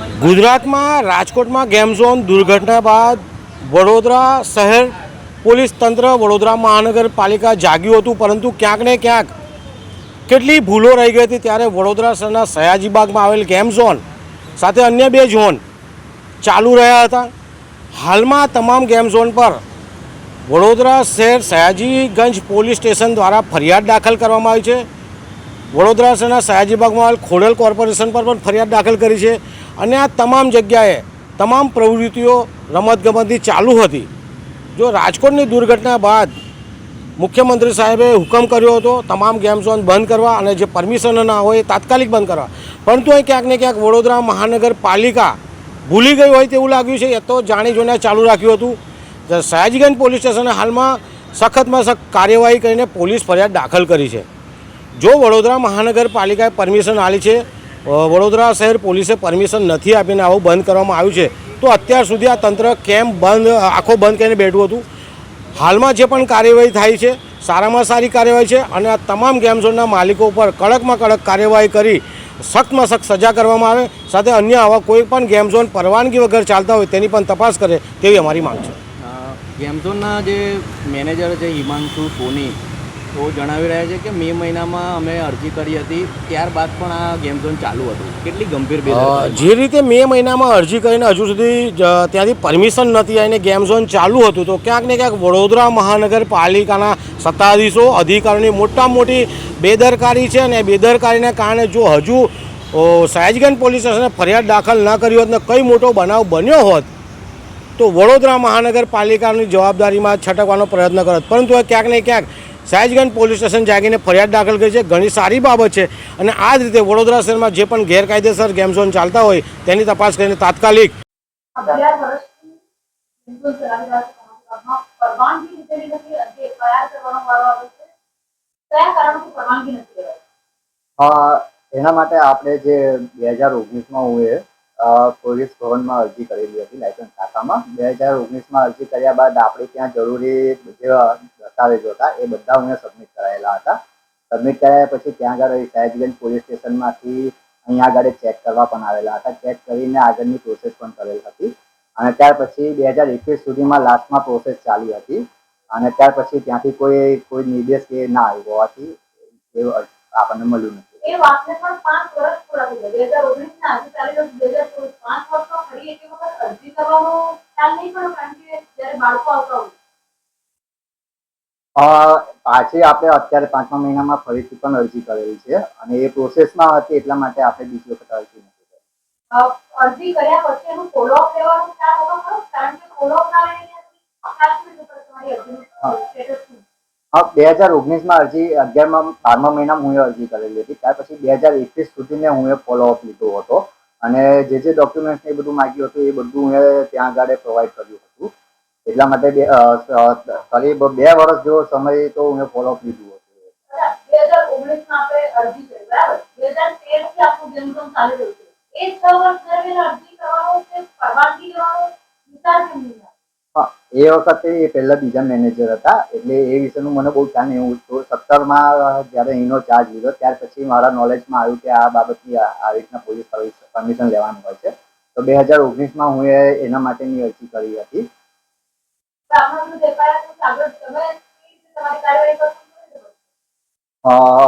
ગુજરાતમાં રાજકોટમાં game zone દુર્ઘટના બાદ વડોદરા શહેર પોલીસ તંત્ર વડોદરા મહાનગરપાલિકા જાગ્યું હતું, પરંતુ ક્યાંક ને ક્યાંક કેટલી ભૂલો રહી ગઈ હતી ત્યારે વડોદરા શહેરના સયાજીબાગમાં આવેલ ગેમ ઝોન સાથે અન્ય બે ઝોન ચાલુ રહ્યા હતા. હાલમાં તમામ ગેમ ઝોન પર વડોદરા શહેર સયાજીગંજ પોલીસ સ્ટેશન દ્વારા ફરિયાદ દાખલ કરવામાં આવી છે. વડોદરા શહેરના સયાજીબાગમાં આવેલ ખોડેલ કોર્પોરેશન પર પણ ફરિયાદ દાખલ કરી છે અને આ તમામ જગ્યાએ તમામ પ્રવૃત્તિઓ રમતગમતની ચાલુ હતી. જો રાજકોટની દુર્ઘટના બાદ મુખ્યમંત્રી સાહેબે હુકમ કર્યો હતો, તમામ ગેમ ઝોન બંધ કરવા અને જે પરમિશન ના હોય તાત્કાલિક બંધ કરવા. પરંતુ અહીં ક્યાંક ને ક્યાંક વડોદરા મહાનગરપાલિકા ભૂલી ગઈ હોય તેવું લાગ્યું છે, એ તો જાણી જોઈને ચાલુ રાખ્યું હતું. સયાજીગંજ પોલીસ સ્ટેશને હાલમાં સખતમાં સખત કાર્યવાહી કરીને પોલીસ ફરિયાદ દાખલ કરી છે. જો વડોદરા મહાનગરપાલિકાએ પરમિશન આપી છે વડોદરા શહેર પોલીસે પરમિશન નથી આપીને આવું બંધ કરવામાં આવ્યું છે, તો અત્યાર સુધી આ તંત્ર કેમ બંધ આખો બંધ કરીને બેઠું હતું? હાલમાં જે પણ કાર્યવાહી થાય છે, સારામાં સારી કાર્યવાહી છે અને આ તમામ ગેમ ઝોનના માલિકો ઉપર કડકમાં કડક કાર્યવાહી કરી સખ્તમાં સખ્ત સજા કરવામાં આવે, સાથે અન્ય આવા કોઈ પણ ગેમ ઝોન પરવાનગી વગર ચાલતા હોય તેની પણ તપાસ કરે તેવી અમારી માંગ છે. ગેમઝોનના જે મેનેજર છે હિમાંશુ સોની તો જણાવી રહ્યા છે કે મે મહિનામાં અમે અરજી કરી હતી. ત્યારબાદ પણ આ ગેમ ઝોન ચાલુ હતું. કેટલી ગંભીર જે રીતે મે મહિનામાં અરજી કરીને હજુ સુધી ત્યાંથી પરમિશન નથી આવીને ગેમ ઝોન ચાલુ હતું તો ક્યાંક ને ક્યાંક વડોદરા મહાનગરપાલિકાના સત્તાધીશો અધિકારીઓની મોટામાં મોટી બેદરકારી છે અને બેદરકારીને કારણે જો હજુ સયાજગંજ પોલીસ સ્ટેશને ફરિયાદ દાખલ ના કરી હોત ને કઈ મોટો બનાવ બન્યો હોત તો વડોદરા મહાનગરપાલિકાની જવાબદારીમાં છટકવાનો પ્રયત્ન કરત. પરંતુ ક્યાંક ને ક્યાંક સયાજગંજ પોલીસ સ્ટેશન જાગીને ફરિયાદ દાખલ કરી છે. ઘણી સારી બાબત છે અને આ જ રીતે વડોદરા શહેરમાં જે પણ ગેરકાયદેસર ગેમ ઝોન ચાલતા હોય તેની તપાસ કરીને તાત્કાલિક એના માટે આપણે જે બે હજાર ઓગણીસમાં હું એ પોલીસ ભવનમાં અરજી કરેલી હતી લાયસન્સ શાખામાં. બે હજાર ઓગણીસમાં અરજી કર્યા બાદ આપણે ત્યાં જરૂરી જે દસ્તાવેજો હતા એ બધા હું સબમિટ કરાયેલા હતા. સબમિટ કરાયા પછી ત્યાં આગળ સાહેબગંજ પોલીસ સ્ટેશનમાંથી અહીંયા આગળ ચેક કરવા પણ આવેલા હતા. ચેક કરીને આગળની પ્રોસેસ પણ કરેલ હતી. અને ત્યાર પછી બે હજાર એકવીસ સુધીમાં લાસ્ટમાં પ્રોસેસ ચાલી હતી. અને ત્યાર પછી ત્યાંથી કોઈ કોઈ નિર્દેશ કે ના આવ્યો હોવાથી એ આપણને મળ્યું નથી. એ વાતને પણ પાંચ વર્ષ પૂરા થઈ ગયા. બે હજાર ઓગણીસ ના આજે ચાલી બે હજાર ચોવીસ પાંચ વર્ષમાં ફરી એક વખત અરજી કરવાનો ખ્યાલ નહીં પડ્યો કારણ કે જયારે બાળકો આવતા હોય. પાછી આપણે અત્યારે પાંચમા મહિનામાં ફરીથી પણ અરજી કરેલી છે અને એ પ્રોસેસમાં હતી એટલા માટે આપણે બીજી વખત અરજી નથી અરજી કર્યા પછી એનું ફોલોઅપ લેવાનું ખ્યાલ હતો ખરો કારણ કે ફોલોઅપ ના લઈને ખ્યાલ હા, બે હજાર ઓગણીસમાં અરજી, અગિયારમાં, બારમા મહિનામાં હું અરજી કરેલી હતી. ત્યાર પછી બે હજાર એકવીસ સુધીને હું એ ફોલોઅપ લીધો હતો. અને જે જે ડોક્યુમેન્ટ્સ એ બધું માગ્યું હતું, એ બધું હું ત્યાં આગળ પ્રોવાઈડ કર્યું હતું. એટલા માટે બે કરીબ બે વર્ષ જેવો સમય તો હું ફોલોઅપ લીધું હતું. બે એ વખતે એ પહેલા બીજા મેનેજર હતા એટલે એ વિશેનું મને બહુ ધ્યાન એવું તો સત્તરમાં જ્યારે એનો ચાર્જ લીધો ત્યાર પછી મારા નોલેજમાં આવ્યું કે આ બાબતની આ રીતના પોલીસ સર્વિસ પરમિશન લેવાનું હોય છે. તો બે હજાર ઓગણીસમાં હું એના માટેની અરજી કરી હતી.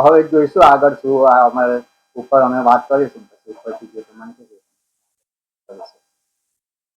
હવે જોઈશું આગળ શું અમારે ઉપર અમે વાત કરીશું પછી ઉપરથી જે પ્રમાણે કરીશું.